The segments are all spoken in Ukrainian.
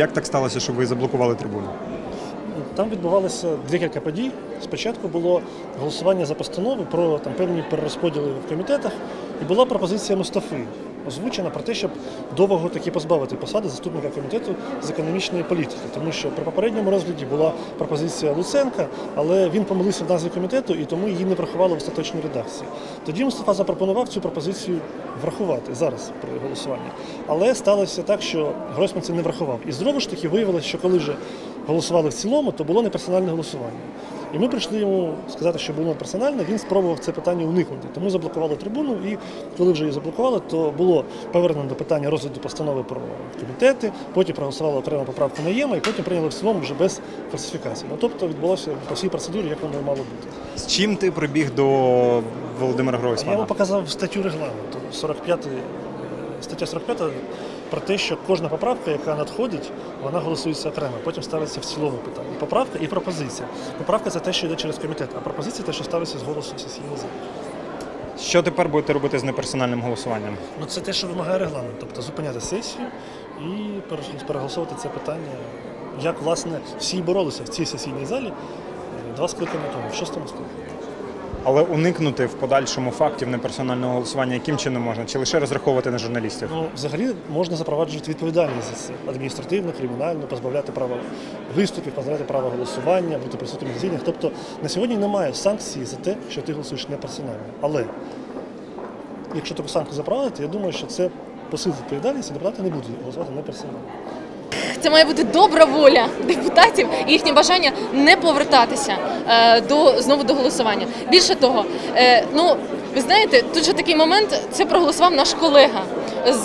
Як так сталося, що ви заблокували трибуну? Там відбувалося декілька подій. Спочатку було голосування за постанови про там певні перерозподіли в комітетах, і була пропозиція Мустафи озвучена про те, щоб довго таки позбавити посади заступника комітету з економічної політики, тому що при попередньому розгляді була пропозиція Луценка, але він помилився в назві комітету і тому її не врахували в остаточній редакції. Тоді Мустафа запропонував цю пропозицію врахувати зараз при голосуванні. Але сталося так, що Гройсман це не врахував. І знову ж таки виявилося, що коли вже голосували в цілому, то було неперсональне голосування. І ми прийшли йому сказати, що було персональне, він спробував це питання уникнути. Тому заблокували трибуну, і коли вже її заблокували, то було повернено до питання розгляду постанови про комітети, потім проголосували окрему поправку на ЄМА, і потім прийняли в цілому вже без фальсифікації. Ну, тобто відбулося по всій процедурі, як воно мало бути. З чим ти прибіг до Володимира Я йому показав статтю регламенту, 45, е, стаття 45 про те, що кожна поправка, яка надходить, вона голосується окремо. Потім ставиться в цілому питання. Поправка і пропозиція. Поправка це те, що йде через комітет, а пропозиція те, що ставиться з голосу в сесійній залі. Що тепер будете робити з неперсональним голосуванням? Ну це те, що вимагає регламент, тобто зупиняти сесію і пере- переголосувати це питання. Як власне всі боролися в цій сесійній залі е, два скликання тому, в шостому скликанні. Але уникнути в подальшому фактів неперсонального голосування яким чином можна? Чи лише розраховувати на журналістів? Ну, взагалі можна запроваджувати відповідальність за це адміністративно, кримінально, позбавляти права виступів, позбавляти права голосування, бути присутнім засіданнях. Тобто на сьогодні немає санкції за те, що ти голосуєш не персонально. Але якщо таку санкцію запровадити, я думаю, що це посилить відповідальність і депутати не будуть голосувати не персонально. Це має бути добра воля депутатів і їхнє бажання не повертатися е, до знову до голосування. Більше того, е, ну ви знаєте, тут же такий момент. Це проголосував наш колега з,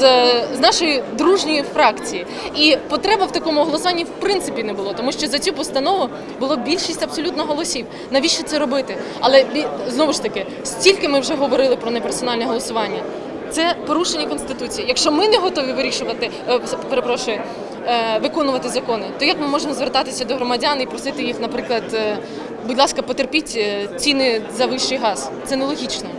з нашої дружньої фракції. І потреба в такому голосуванні в принципі не було, тому що за цю постанову було більшість абсолютно голосів. Навіщо це робити? Але знову ж таки, стільки ми вже говорили про неперсональне голосування. Це порушення конституції. Якщо ми не готові вирішувати, е, перепрошую, виконувати закони, то як ми можемо звертатися до громадян і просити їх, наприклад, е, будь ласка, потерпіть е, ціни за вищий газ? Це нелогічно.